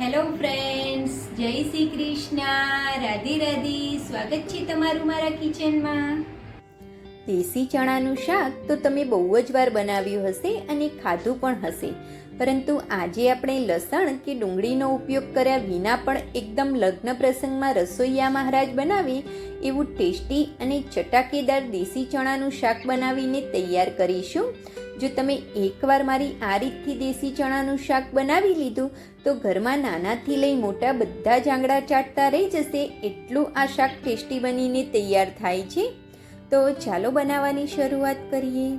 Hello friends જય શ્રી કૃષ્ણ. રાધી રાધી. સ્વાગત છે તમારું મારા કિચનમાં. દેશી ચણાનું શાક તો તમે બહુ જ વાર બનાવ્યું હશે અને ખાધું પણ હશે. પરંતુ આજે આપણે લસણ કે ડુંગળીનો ઉપયોગ કર્યા વિના પણ એકદમ લગ્ન પ્રસંગમાં રસોઈયા મહારાજ બનાવે એવું ટેસ્ટી અને ચટાકેદાર દેશી ચણાનું શાક બનાવીને તૈયાર કરીશું. જો તમે એકવાર મારી આ રીતથી દેશી ચણાનું શાક બનાવી લીધું, તો ઘરમાં નાનાથી લઈ મોટા બધા જ આંગળા ચાટતા રહી જશે એટલું આ શાક ટેસ્ટી બનીને તૈયાર થાય છે. તો ચાલો બનાવવાની શરૂઆત કરીએ.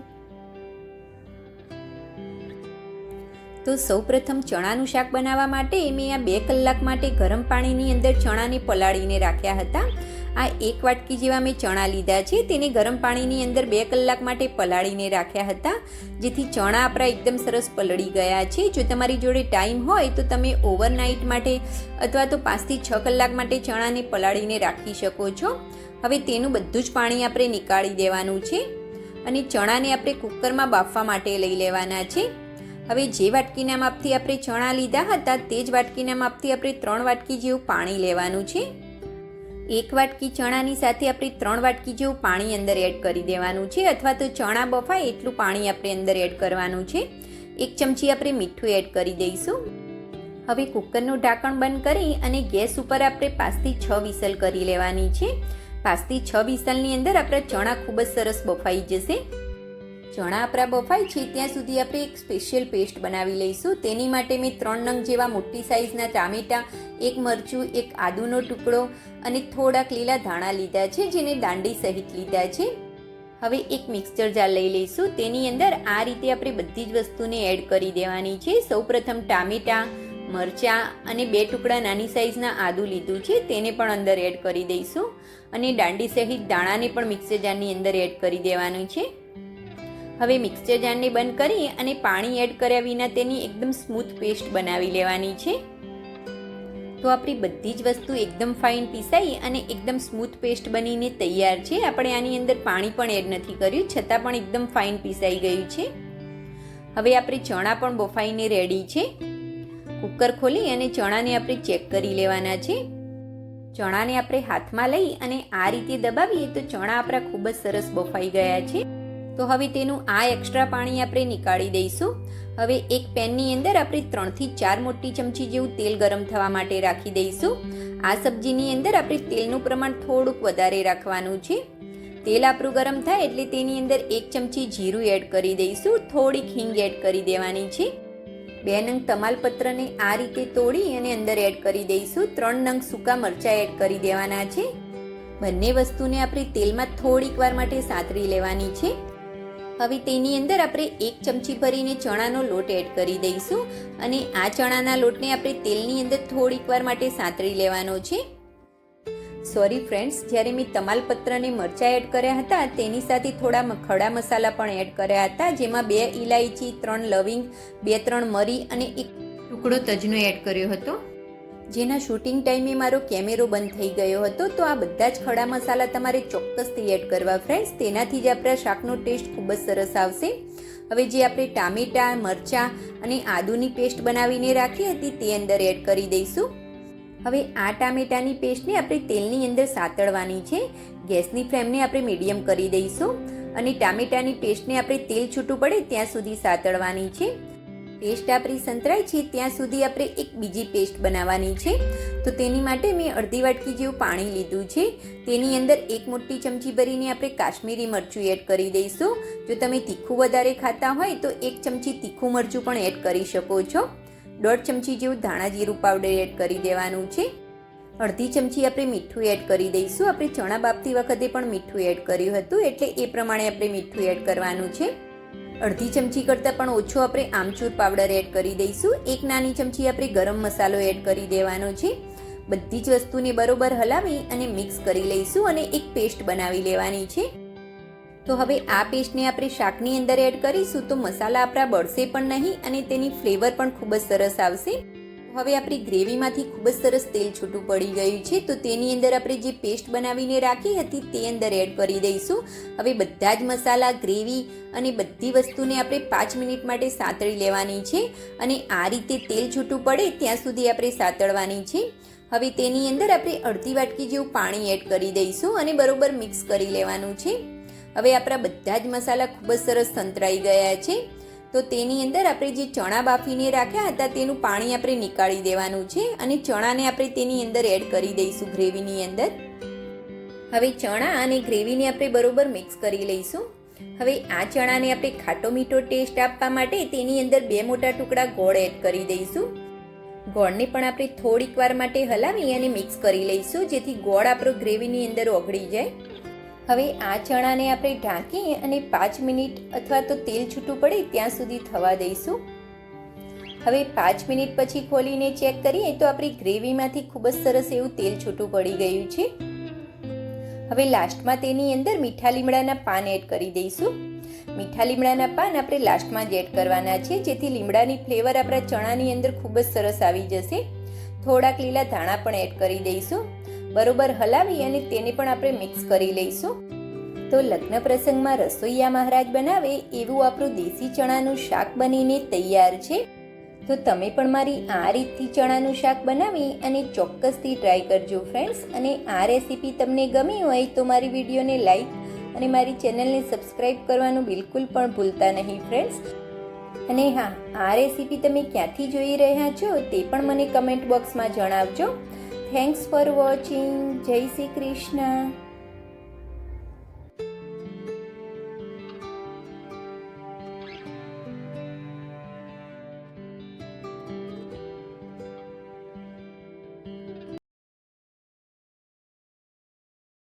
તો સૌપ્રથમ ચણાનું શાક બનાવવા માટે મેં આ બે કલાક માટે ગરમ પાણીની અંદર ચણાને પલાળીને રાખ્યા હતા. આ એક વાટકી જેવા મેં ચણા લીધા છે, તેને ગરમ પાણીની અંદર બે કલાક માટે પલાળીને રાખ્યા હતા. જેથી ચણા આપણા એકદમ સરસ પલળી ગયા છે. જો તમારી જોડે ટાઈમ હોય તો તમે ઓવરનાઇટ માટે અથવા તો પાંચથી છ કલાક માટે ચણાને પલાળીને રાખી શકો છો. હવે તેનું બધું જ પાણી આપણે નીકાળી દેવાનું છે અને ચણાને આપણે કુકરમાં બાફવા માટે લઈ લેવાના છે. હવે જે વાટકીના માપથી આપણે ચણા લીધા હતા તે જ વાટકીના માપથી આપણે ત્રણ વાટકી જેવું પાણી લેવાનું છે. એક વાટકી ચણાની સાથે આપણે ત્રણ વાટકી જેવું પાણી અંદર એડ કરી દેવાનું છે અથવા તો ચણા બફાય એટલું પાણી આપણે અંદર એડ કરવાનું છે. એક ચમચી આપણે મીઠું એડ કરી દઈશું. હવે કુકરનું ઢાંકણ બંધ કરી અને ગેસ ઉપર આપણે પાંચથી છ વિસલ કરી લેવાની છે. પાંચથી છ વિસલની અંદર આપણા ચણા ખૂબ જ સરસ બફાઈ જશે. ચણા આપણા બફાય છે, ત્યાં સુધી આપણે એક સ્પેશિયલ પેસ્ટ બનાવી લઈશું. તેની માટે મેં ત્રણ નંગ જેવા મોટી સાઇઝના ટામેટાં, એક મરચું, એક આદુનો ટુકડો અને થોડાક લીલા ધાણા લીધા છે, જેને દાંડી સહિત લીધા છે. હવે એક મિક્સચર જાર લઈ લઈશું. તેની અંદર આ રીતે આપણે બધી જ વસ્તુને એડ કરી દેવાની છે. સૌપ્રથમ ટામેટાં, મરચાં અને બે ટુકડા નાની સાઇઝના આદુ લીધું છે, તેને પણ અંદર એડ કરી દઈશું. અને દાંડી સહિત દાણાને પણ મિક્સર જારની અંદર એડ કરી દેવાનું છે. હવે મિક્સર જારને બંધ કરી અને પાણી એડ કર્યા વિના તેની એકદમ સ્મૂથ પેસ્ટ બનાવી લેવાની છે. તો આપણી બધી જ વસ્તુ એકદમ ફાઇન પીસાઈ અને એકદમ સ્મૂથ પેસ્ટ બનીને તૈયાર છે. આપણે આની અંદર પાણી પણ એડ નથી કર્યું, છતાં પણ એકદમ ફાઇન પીસાઈ ગયું છે. હવે આપણે ચણા પણ બફાઈને રેડી છે. કુકર ખોલી અને ચણાને આપણે ચેક કરી લેવાના છે. ચણાને આપણે હાથમાં લઈ અને આ રીતે દબાવીએ તો ચણા આપણા ખૂબ જ સરસ બફાઈ ગયા છે. તો હવે તેનું આ એક્સ્ટ્રા પાણી આપણે નીકાળી દઈશું. હવે એક પેનની અંદર આપણે ત્રણથી ચાર મોટી ચમચી જેવું તેલ ગરમ થવા માટે રાખી દઈશું. આ સબ્જીની અંદર આપણે તેલનું પ્રમાણ થોડુંક વધારે રાખવાનું છે. તેલ આપણું ગરમ થાય એટલે તેની અંદર એક ચમચી જીરું એડ કરી દઈશું. થોડીક હિંગ એડ કરી દેવાની છે. બે નંગ તમાલપત્રને આ રીતે તોડી અને અંદર એડ કરી દઈશું. ત્રણ નંગ સૂકા મરચાં એડ કરી દેવાના છે. બંને વસ્તુને આપણે તેલમાં થોડીક વાર માટે સાતરી લેવાની છે. હવે તેની અંદર આપણે એક ચમચી ભરીને ચણાનો લોટ એડ કરી દઈશું અને આ ચણાના લોટને આપણે તેલની અંદર થોડીક વાર માટે સાંતળી લેવાનો છે. સોરી ફ્રેન્ડ્સ જ્યારે મેં તમાલપત્રને મરચાં એડ કર્યા હતા, તેની સાથે થોડા ખડા મસાલા પણ એડ કર્યા હતા, જેમાં બે ઇલાયચી ત્રણ લવિંગ, બે ત્રણ મરી અને એક ટુકડો તજનો એડ કર્યો હતો. જેના શૂટિંગ ટાઈમે મારો કેમેરો બંધ થઈ ગયો હતો, તો આ બધા જ ખડા મસાલા તમારે ચોક્કસથી એડ કરવા ફ્રેન્ડ્સ તેનાથી જ આપણા શાકનો ટેસ્ટ ખૂબ જ સરસ આવશે. હવે જે આપણે ટામેટાં, મરચાં અને આદુની પેસ્ટ બનાવીને રાખી હતી, તે અંદર એડ કરી દઈશું. હવે આ ટામેટાની પેસ્ટને આપણે તેલની અંદર સાતળવાની છે. ગેસની ફ્લેમને આપણે મીડિયમ કરી દઈશું અને ટામેટાની પેસ્ટને આપણે તેલ છૂટું પડે ત્યાં સુધી સાતળવાની છે. પેસ્ટ આપણી સંતરાય છે, ત્યાં સુધી આપણે એક બીજી પેસ્ટ બનાવવાની છે. તો તેની માટે મેં અડધી વાટકી જેવું પાણી લીધું છે. તેની અંદર એક મોટી ચમચી ભરીને આપણે કાશ્મીરી મરચું એડ કરી દઈશું. જો તમે તીખું વધારે ખાતા હોય, તો એક ચમચી તીખું મરચું પણ એડ કરી શકો છો. દોઢ ચમચી જેવું ધાણા જીરું પાવડર એડ કરી દેવાનું છે. અડધી ચમચી આપણે મીઠું એડ કરી દઈશું. આપણે ચણા બાફતી વખતે પણ મીઠું એડ કર્યું હતું, એટલે એ પ્રમાણે આપણે મીઠું એડ કરવાનું છે. અડધી ચમચી કરતાં પણ ઓછો આપણે આમચૂર પાવડર એડ કરી દઈશું. એક નાની ચમચી આપણે ગરમ મસાલો એડ કરી દેવાનો છે. બધી જ વસ્તુને બરોબર હલાવી અને મિક્સ કરી લઈશું અને એક પેસ્ટ બનાવી લેવાની છે. તો હવે આ પેસ્ટને આપણે શાકની અંદર એડ કરીશું તો મસાલા આપણા બળશે પણ નહીં અને તેની ફ્લેવર પણ ખૂબ જ સરસ આવશે. હવે આપણી ગ્રેવીમાંથી ખૂબ જ સરસ તેલ છૂટું પડી ગયું છે, તો તેની અંદર આપણે જે પેસ્ટ બનાવીને રાખી હતી તે અંદર એડ કરી દઈશું. હવે બધા જ મસાલા, ગ્રેવી અને બધી વસ્તુને આપણે પાંચ મિનિટ માટે સાતળી લેવાની છે અને આ રીતે તેલ છૂટું પડે ત્યાં સુધી આપણે સાતળવાની છે. હવે તેની અંદર આપણે અડધી વાટકી જેવું પાણી એડ કરી દઈશું અને બરોબર મિક્સ કરી લેવાનું છે. હવે આપણા બધા જ મસાલા ખૂબ જ સરસ સંતરાઈ ગયા છે. તો તેની અંદર આપણે જે ચણા બાફીને રાખ્યા હતા, તેનું પાણી આપણે નીકાળી દેવાનું છે અને ચણાને આપણે તેની અંદર એડ કરી દઈશું ગ્રેવીની અંદર. હવે ચણા અને ગ્રેવીને આપણે બરોબર મિક્સ કરી લઈશું. હવે આ ચણાને આપણે ખાટો મીઠો ટેસ્ટ આપવા માટે તેની અંદર બે મોટા ટુકડા ગોળ એડ કરી દઈશું. ગોળને પણ આપણે થોડીક વાર માટે હલાવી અને મિક્સ કરી લઈશું, જેથી ગોળ આપણો ગ્રેવીની અંદર ઓગળી જાય. હવે આ ચણાને આપણે ઢાંકી અને પાંચ મિનિટ અથવા તો તેલ છૂટું પડે ત્યાં સુધી થવા દઈશું. હવે પાંચ મિનિટ પછી ખોલીને ચેક કરીએ તો આપણી ગ્રેવીમાંથી ખૂબ જ સરસ એવું તેલ છૂટું પડી ગયું છે. હવે લાસ્ટમાં તેની અંદર મીઠા લીમડાના પાન એડ કરી દઈશું. મીઠા લીમડાના પાન આપણે લાસ્ટમાં જ એડ કરવાના છે, જેથી લીમડાની ફ્લેવર આપણા ચણાની અંદર ખૂબ જ સરસ આવી જશે. થોડાક લીલા ધાણા પણ એડ કરી દઈશું. બરોબર હલાવી અને તેને પણ આપણે મિક્સ કરી લઈશું. તો લગ્ન પ્રસંગમાં રસોઈયા મહારાજ બનાવે એવું આપણું દેશી ચણાનું શાક બનીને તૈયાર છે. તો તમે પણ મારી આ રીતથી ચણાનું શાક બનાવી અને ચોક્કસથી ટ્રાય કરજો ફ્રેન્ડ્સ અને આ રેસીપી તમને ગમી હોય તો મારી વિડીયોને લાઈક અને મારી ચેનલને સબસ્ક્રાઈબ કરવાનું બિલકુલ પણ ભૂલતા નહીં ફ્રેન્ડ્સ અને હા, આ રેસીપી તમે ક્યાંથી જોઈ રહ્યા છો તે પણ મને કમેન્ટ બોક્સમાં જણાવજો. થેન્ક્સ ફોર વોચિંગ જય શ્રી કૃષ્ણ